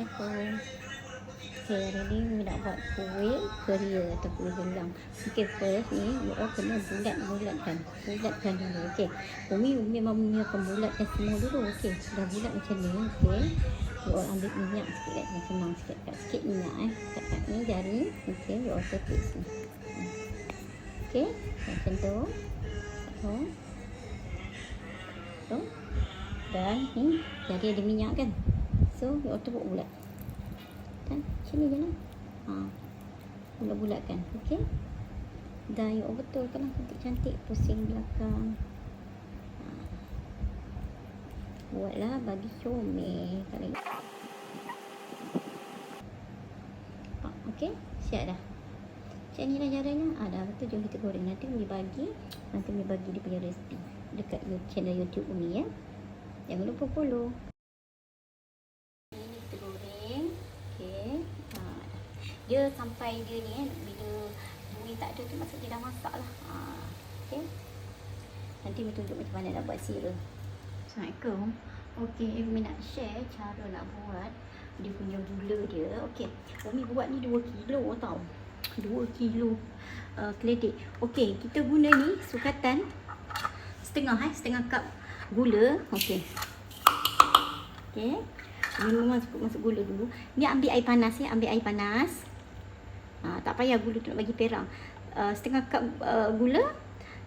Assalamualaikum. Okay, hari ni Umi nak buat kuih keria atau kuih gelang. Okay, first ni, you all kena bulat-bulatkan. Bulatkan dulu, okay. Umi, Umi memang menyiapkan bulatkan semua dulu, okay. Dah bulat macam ni, okay. You all ambil minyak sikit, kat sini. senang sikit. Kat sikit minyak, eh. Kat, kat ni jari, okay. You all sini. Okay, macam tu. Tu. Tu. Dan ni, jadi ada minyak kan. So, you all tepuk bulat. Kan? Sini je lah. Ha. bulat-bulatkan ok dan you betul kan? Cantik-cantik pusing belakang. Ha. buatlah bagi comel. Kali ha. ok siap dah. Macam ni lah caranya ha, dah. Betul jom kita goreng. Nanti Umi bagi. Nanti Umi bagi dia punya resipi. Dekat channel youtube Umi ya? Jangan lupa follow Ini kita goreng. Okey. Ha. Dia sampai dia ni kan bila bunyi tak ada tu maksud dia dah masak lah. Ha. Okey. Nanti Umi tunjuk macam mana nak buat sirah. Assalamualaikum. Okey, Umi nak share cara nak buat dia punya gula dia. Okey. Umi buat ni 2 kilo tau. 2 kilo uh, keledek. Okey, kita guna ni sukatan setengah eh, setengah cup gula. Okey. Okey. Ni masuk masuk gula dulu. Ni ambil air panas ya, ambil air panas. Ha, tak payah gula tu nak bagi perang. Uh, setengah cup uh, gula.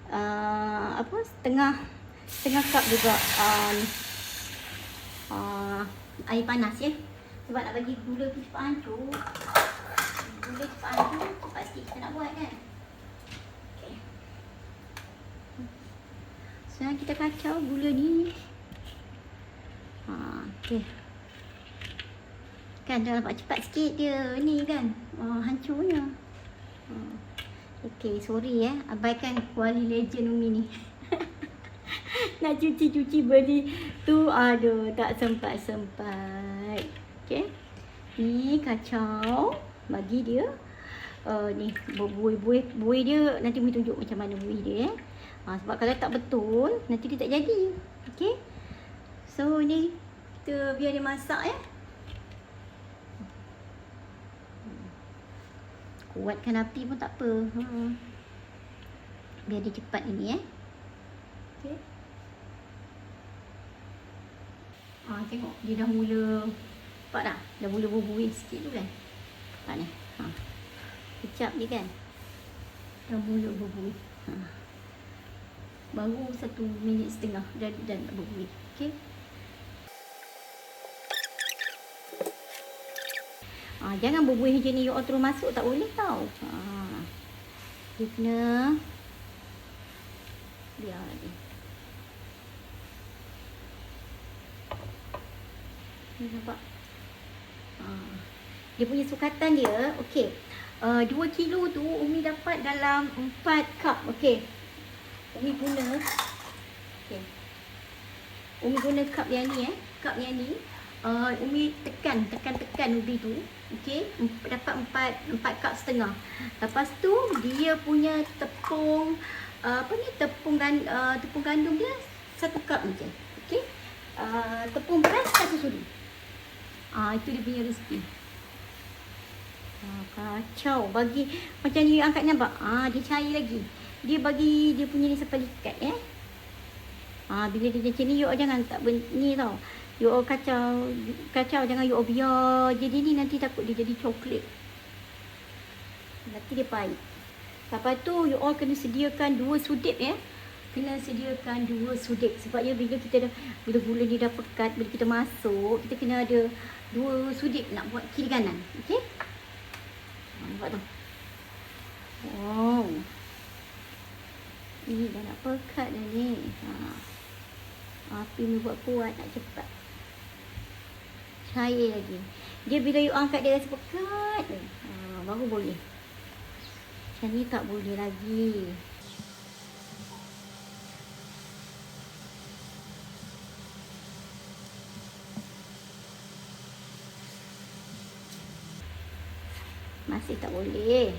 Uh, apa? Setengah setengah cup juga uh, uh, air panas ya. Sebab nak bagi gula tu cepat hancur. Gula cepat hancur, cepat sikit kita nak buat kan. Sekarang kita kacau gula ni. Ha, okey. Kan dah nampak cepat sikit dia ni kan. Hancurnya. Oh. Okay, sorry eh. Abaikan kuali legend Umi ni. Nak cuci-cuci beli tu. Aduh, tak sempat-sempat. Okay. Ni kacau. Bagi dia. Uh, ni buih-buih buih dia nanti Umi tunjuk macam mana buih dia eh. Ha, sebab kalau tak betul nanti dia tak jadi. Okay. So ni kita biar dia masak eh. Kuatkan api pun tak apa. Ha. Biar dia cepat ini eh. Okey. Ha, tengok dia dah mula nampak dah? Dah mula berbuih sikit tu kan. Nampak ni. Ha. Kecap dia kan. Dah mula berbuih. Ha. Baru satu minit setengah dah dah nak berbuih. Okey. Ha, jangan berbuih macam ni you all terus masuk tak boleh tau. Ha. Dia kena biar dia. Ni nampak. Ha. Dia punya sukatan dia, okey. Uh, 2 kilo tu Umi dapat dalam 4 cup. Okey. Umi guna okey. Umi guna cup yang ni eh. Cup yang ni. Uh, Umi tekan, tekan, tekan ubi tu. Okey, dapat empat empat cup setengah. Lepas tu dia punya tepung uh, apa ni tepung gan, uh, tepung gandum dia satu cup je. Okey. Uh, tepung beras satu suri. Ah uh, itu dia punya resipi. Kacau bagi macam ni angkat nampak. Ah dia cair lagi. Dia bagi dia punya ni sampai eh. Ah bila dia macam ni you jangan tak ni tau. You all kacau Kacau jangan you all biar. Jadi ni nanti takut dia jadi coklat. Nanti dia pahit. Lepas tu you all kena sediakan dua sudip ya. Kena sediakan dua sudip. Sebab ya bila kita dah Bila gula ni dah pekat Bila kita masuk Kita kena ada Dua sudip nak buat kiri kanan. Okay Nampak tu. Wow. Ini dah nak pekat dah ni. Ha. Api ni buat kuat nak cepat cair lagi. Dia bila you angkat dia rasa pekat. Ha, baru boleh. Macam ni tak boleh lagi. Masih tak boleh.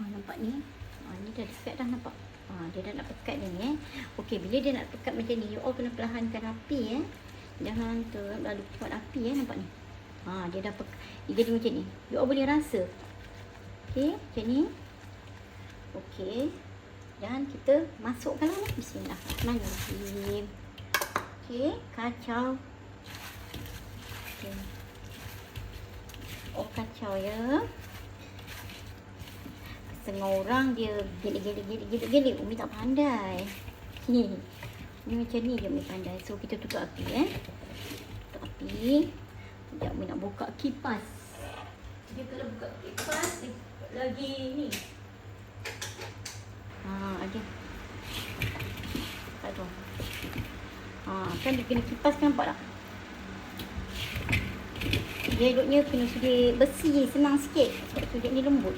Ha, nampak ni. Ha, ni dah dekat dah nampak. Ha, dia dah nak pekat ni eh. Okey, bila dia nak pekat macam ni, you all kena perlahankan api eh. Jangan terlalu kuat api eh, nampak ni. Ha, dia dah pekat. Dia jadi macam ni. You all boleh rasa. Okey, macam ni. Okey. Dan kita masukkan lah. Bismillahirrahmanirrahim. Okey, kacau. Okey. Oh, kacau ya. Setengah orang dia gelik-gelik-gelik-gelik. Umi tak pandai. Ni. Ni macam ni je Umi pandai. So, kita tutup api eh. Tutup api. Sekejap Umi nak buka kipas. Dia kalau buka kipas, dia lagi ni. Ha, ada. Tak tahu. Ha, kan dia kena kipas kan nampak tak? Dia kena sedia besi senang sikit. Sebab tu ni lembut.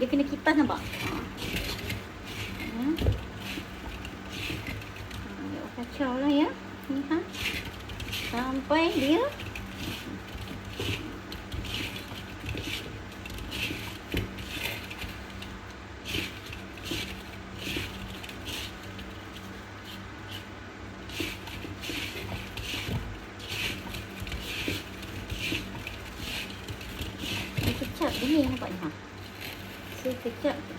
Dia kena kipas nampak? Ha. Ha. Ha, kacau lah ya. Ni ha. Sampai Dia kecap dia ni nampak ni ha. Saya kecap tu.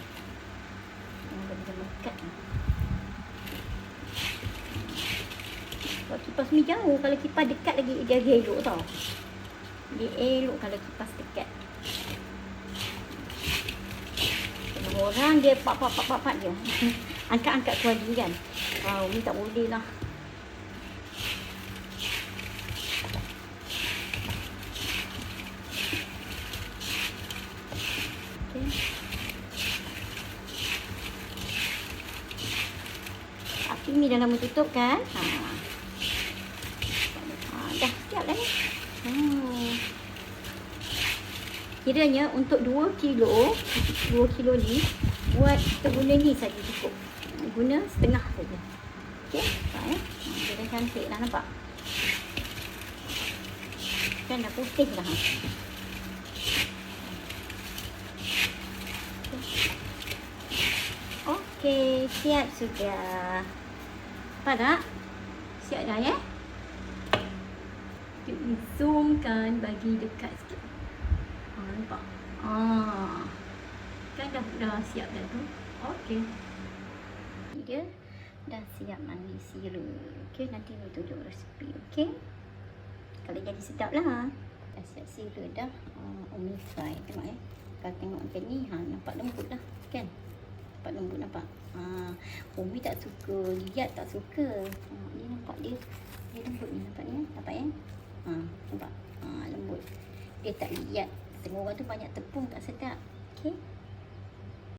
Yang dia macam mekat ni. Kalau kipas ni jauh, kalau kipas dekat lagi dia lagi elok tau. Dia elok kalau kipas dekat. Orang dia pak pak pak pak pak dia. Angkat-angkat kuali kan. Wow, ni tak boleh lah. Okay. Api ni dah lama tutup kan? Ha. ha dah siap dah ni. Hmm. Kiranya untuk 2 kilo, 2 kilo ni, buat kita guna ni saja cukup. Guna setengah saja. Okey, nampak eh? Ha, dia dah cantik dah nampak. Kan dah putih dah. Ha. Okey, siap sudah. Nampak tak? Siap dah ya? Kita zoomkan bagi dekat sikit. Ha, nampak? Ah. Kan dah, dah siap dah tu. Okey. Dia dah siap mandi sira. Okey, nanti ni tunjuk resipi. Okey? Kalau jadi sedap lah. Dah siap sira dah. Uh, umi fry. Tengok eh. Kalau tengok macam ni, ha, nampak lembut lah. Kan? Nampak lembut nampak. Ha, Umi tak suka. Liat tak suka. Ha, ni nampak dia. Dia lembut ni. Nampak ni? Nampak ya? Ha, nampak? Ha, lembut. Dia tak liat. Tengok orang tu banyak tepung tak sedap. Okey?